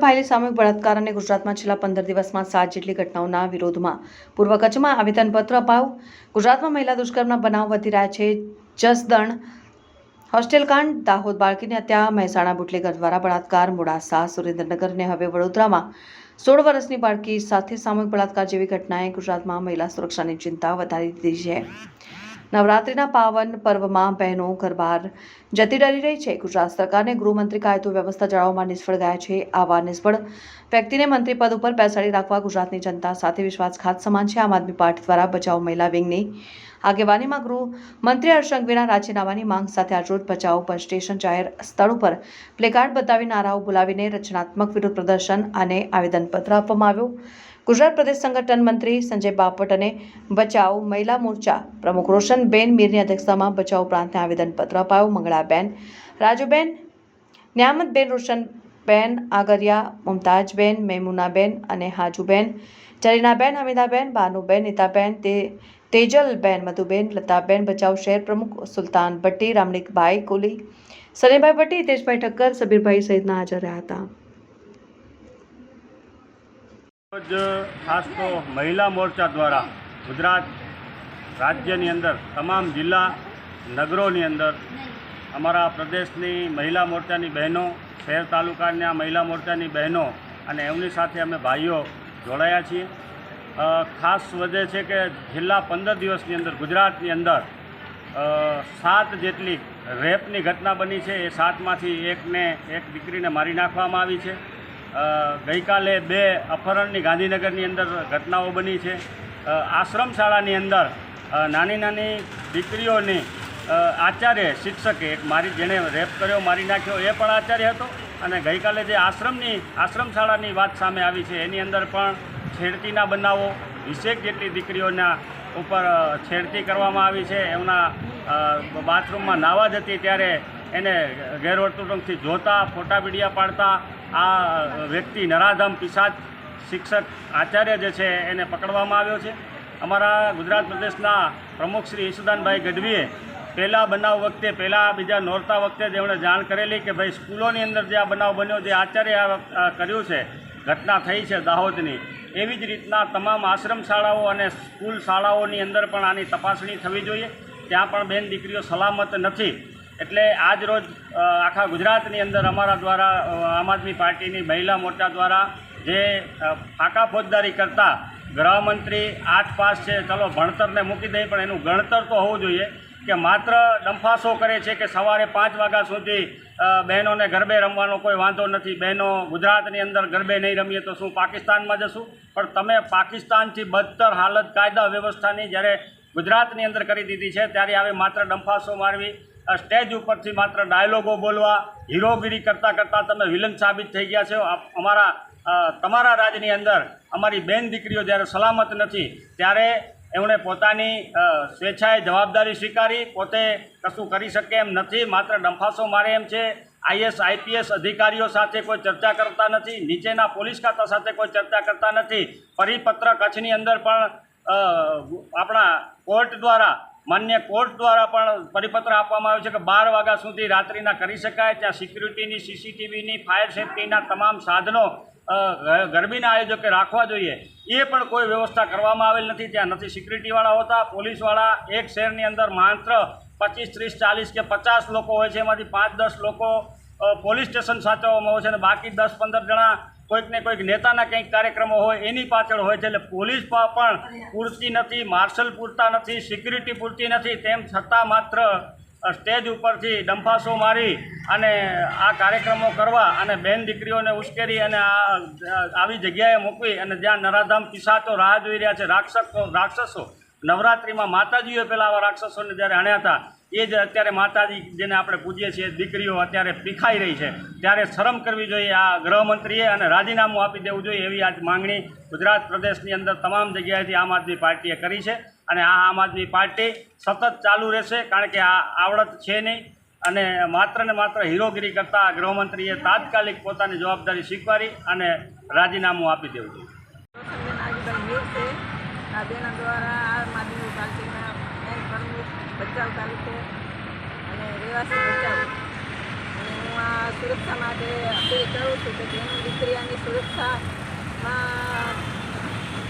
ઝડપાયેલી સામૂહિક બળાત્કાર અને ગુજરાતમાં છેલ્લા પંદર દિવસમાં સાત જેટલી ઘટનાઓના વિરોધમાં પૂર્વ કચ્છમાં આવેદનપત્ર અપાયું. ગુજરાતમાં મહિલા દુષ્કર્મના બનાવ વધી રહ્યા છે. જસદણ હોસ્ટેલ કાંડ દાહોદ બાળકીની હત્યા, મહેસાણા બુટલેગર દ્વારા બળાત્કાર, મોડાસા સુરેન્દ્રનગર ને હવે વડોદરામાં સોળ વર્ષની બાળકી સાથે સામૂહિક બળાત્કાર જેવી ઘટનાએ ગુજરાતમાં મહિલા સુરક્ષાની ચિંતા વધારી દીધી છે. નવરાત્રિના પાવન પર્વમાં બહેનો ઘર જતી ડરી રહી છે. ગુજરાત સરકારને ગૃહમંત્રી કાયદો વ્યવસ્થા જાળવવામાં નિષ્ફળ ગયા છે. આવા નિષ્ફળ વ્યક્તિને મંત્રી પદ ઉપર બેસાડી રાખવા ગુજરાતની જનતા સાથે વિશ્વાસઘાત સમાન છે. આમ આદમી પાર્ટી દ્વારા બચાવ મહિલા વિંગની આગેવાનીમાં ગૃહમંત્રી હર્ષંગવીના રાજીનામાની માંગ સાથે આજરોજ બચાવ બસ સ્ટેશન જાહેર સ્થળ ઉપર પ્લેકાર્ડ બતાવી નારાઓ બોલાવીને રચનાત્મક વિરોધ પ્રદર્શન અને આવેદનપત્ર આપવામાં આવ્યું. ગુજરાત પ્રદેશ સંગઠન મંત્રી સંજય બાપટ અને બચાવ મહિલા મોરચા પ્રમુખ રોશનબેન મીરની અધ્યક્ષતામાં બચાવ પ્રાંતને આવેદનપત્ર અપાયું. મંગળાબેન, રાજુબેન, ન્યામતબેન, રોશનબેન, આગરિયા, મુમતાજબેન, મેમુનાબેન અને હાજુબેન જરીનાબેન હમીદાબેન, બાનુબેન, નીતાબેન, તે, તેજલબેન, મધુબેન, લતાબેન, બચાવ શહેર પ્રમુખ સુલતાન ભટ્ટી રામણીકભાઈ કોલી સલીમભાઈ ભટ્ટી, હિતેશભાઈ ઠક્કર, સબીરભાઈ સહિતના હાજર રહ્યા હતા. રોજ ખાસ તો મહિલા મોરચા દ્વારા ગુજરાત રાજ્યની અંદર, તમામ જિલ્લા નગરોની અંદર અમારા પ્રદેશની મહિલા મોરચાની બહેનો, શહેર તાલુકાના મહિલા મોરચાની બહેનો અને એમની સાથે અમે ભાઈઓ જોડાયા છીએ. ખાસ વધે છે કે છેલ્લા પંદર દિવસની અંદર ગુજરાતની અંદર સાત જેટલી રેપની ઘટના બની છે, એ સાતમાંથી એકને, એક દીકરીને મારી નાખવામાં આવી છે. ગઈકાલે બે અપહરણની ગાંધીનગરની અંદર ઘટનાઓ બની છે. આશ્રમ શાળાની અંદર નાની નાની દીકરીઓની આચાર્ય શિક્ષકે એક મારી જેણે રેપ કર્યો, મારી નાખ્યો, એ પણ આચાર્ય હતો. અને ગઈકાલે જે આશ્રમની આશ્રમ શાળાની વાત સામે આવી છે, એની અંદર પણ છેડતીના બનાવો વીસેક જેટલી દીકરીઓના ઉપર છેડતી કરવામાં આવી છે. એમના બાથરૂમમાં નાવા જતી ત્યારે એને ગેરવર્તણૂકથી જોતા, ફોટા વિડીયા પાડતા આ વ્યક્તિ નરાધમ પિશાચ શિક્ષક આચાર્ય જે છે એને પકડવામાં આવ્યો છે. અમારા ગુજરાત પ્રદેશના પ્રમુખ શ્રી ઈશુદાનભાઈ ગઢવીએ પહેલાં બનાવ વખતે, પહેલાં બીજા નોરતા વખતે તેમણે જાણ કરેલી કે ભાઈ સ્કૂલોની અંદર જે આ બનાવ બન્યો, જે આચાર્ય કર્યું છે, ઘટના થઈ છે દાહોદની, એવી જ રીતના તમામ આશ્રમ શાળાઓ અને સ્કૂલ શાળાઓની અંદર પણ આની તપાસણી થવી જોઈએ. ત્યાં પણ બેન દીકરીઓ સલામત નથી. એટલે આજ રોજ આખા ગુજરાતની અંદર અમારા દ્વારા આમ આદમી પાર્ટીની મહિલા મોરચા દ્વારા જે ફાંકા ફોજદારી કરતા ગૃહમંત્રી આઠ પાસ છે, ચલો ભણતરને મૂકી દઈએ પણ એનું ગણતર તો હોવું જોઈએ કે માત્ર ડંફાસો કરે છે કે સવારે પાંચ વાગ્યા સુધી બહેનોને ગરબે રમવાનો કોઈ વાંધો નથી. બહેનો ગુજરાતની અંદર ગરબે નહીં રમીએ તો શું પાકિસ્તાનમાં જશું? પણ તમે પાકિસ્તાનથી બદતર હાલત કાયદા વ્યવસ્થાની જ્યારે ગુજરાતની અંદર કરી દીધી છે, ત્યારે આવે માત્ર ડંફાસો મારવી સ્ટેજ ઉપરથી માત્ર ડાયલોગો બોલવા, હીરોગીરી કરતાં કરતાં તમે વિલન સાબિત થઈ ગયા છો. અમારા તમારા રાજની અંદર અમારી બેન દીકરીઓ જ્યારે સલામત નથી, ત્યારે એમણે પોતાની સ્વેચ્છાએ જવાબદારી સ્વીકારી, પોતે કશું કરી શકે એમ નથી, માત્ર ડંફાસો મારે એમ છે. આઈએસ, આઈપીએસ અધિકારીઓ સાથે કોઈ ચર્ચા કરતા નથી, નીચેના પોલીસ ખાતા સાથે કોઈ ચર્ચા કરતા નથી. પરિપત્ર કચ્છની અંદર પણ આપણા કોર્ટ દ્વારા માન્ય કોર્ટ દ્વારા પણ પરિપત્ર આપવામાં આવ્યો છે કે બાર વાગ્યા સુધી રાત્રિના કરી શકાય. ત્યાં સિક્યુરિટીની, સીસીટીવીની, ફાયર સેફટીના તમામ સાધનો ગરમીના આયોજકે રાખવા જોઈએ. એ પણ કોઈ વ્યવસ્થા કરવામાં આવેલ નથી. ત્યાં નથી સિક્યુરિટીવાળા હોતા. પોલીસવાળા એક શહેરની અંદર માત્ર પચીસ, ત્રીસ, ચાલીસ કે પચાસ લોકો હોય છે. એમાંથી પાંચ, દસ લોકો પોલીસ સ્ટેશન સાચવવામાં આવે છે અને બાકી દસ, પંદર જણા કોઈક ને કોઈક નેતાના કંઈક કાર્યક્રમો હોય, એની પાછળ હોય છે. એટલે પોલીસ પણ પૂરતી નથી, માર્શલ પૂરતા નથી, સિક્યુરિટી પૂરતી નથી. તેમ છતાં માત્ર સ્ટેજ ઉપરથી ડંફાસો મારી અને આ કાર્યક્રમો કરવા અને બેન દીકરીઓને ઉશ્કેરી અને આવી જગ્યાએ મૂકવી અને જ્યાં નરાધામ પિશાચો રાહ જોઈ રહ્યા છે, રાક્ષસો રાક્ષસો. નવરાત્રિમાં માતાજીઓ પહેલાં આવા રાક્ષસોને જ્યારે હણ્યા હતા એ જ અત્યારે માતાજી જેને આપણે પૂજીએ છીએ, દીકરીઓ અત્યારે પીખાઈ રહી છે. ત્યારે શરમ કરવી જોઈએ આ ગૃહમંત્રીએ અને રાજીનામું આપી દેવું જોઈએ એવી આજ માંગણી ગુજરાત પ્રદેશની અંદર તમામ જગ્યાએથી આમ આદમી પાર્ટીએ કરી છે. અને આ આમ આદમી પાર્ટી સતત ચાલુ રહેશે, કારણ કે આ આવડત છે નહીં. અને માત્ર ને માત્ર હીરોગીરી કરતા ગૃહમંત્રીએ તાત્કાલિક પોતાની જવાબદારી સ્વીકારી અને રાજીનામું આપી દેવું જોઈએ. દ્વારા બચાવ તાલુકો અને રહેવાસી બચાવ. અને હું આ સુરક્ષા માટે અપીલ કરું છું કે જેની દીકરીઓની સુરક્ષામાં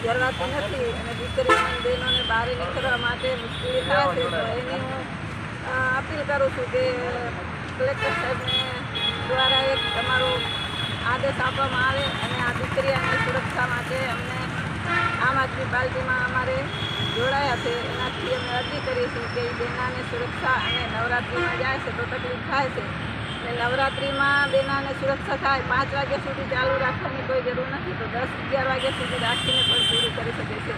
જરવાતી નથી અને દીકરીઓ બહેનોને બહાર નીકળવા માટે મુશ્કેલી થાય છે, તો એની હું અપીલ કરું છું કે કલેક્ટર સાહેબને દ્વારા એક તમારો આદેશ આપવામાં આવે અને આ દીકરીઓની સુરક્ષા માટે અમને આમ આદમી પાર્ટીમાં અમારે જોડાયા છે. એનાથી અમે અરજી કરીશું કે એ બેનાને સુરક્ષા અને નવરાત્રિમાં જાય છે તો તકલીફ થાય છે. અને નવરાત્રિમાં બેનાને સુરક્ષા થાય, પાંચ વાગ્યા સુધી ચાલુ રાખવાની કોઈ જરૂર નથી. તો દસ, અગિયાર વાગ્યા સુધી રાખીને પણ પૂરું કરી શકે છે.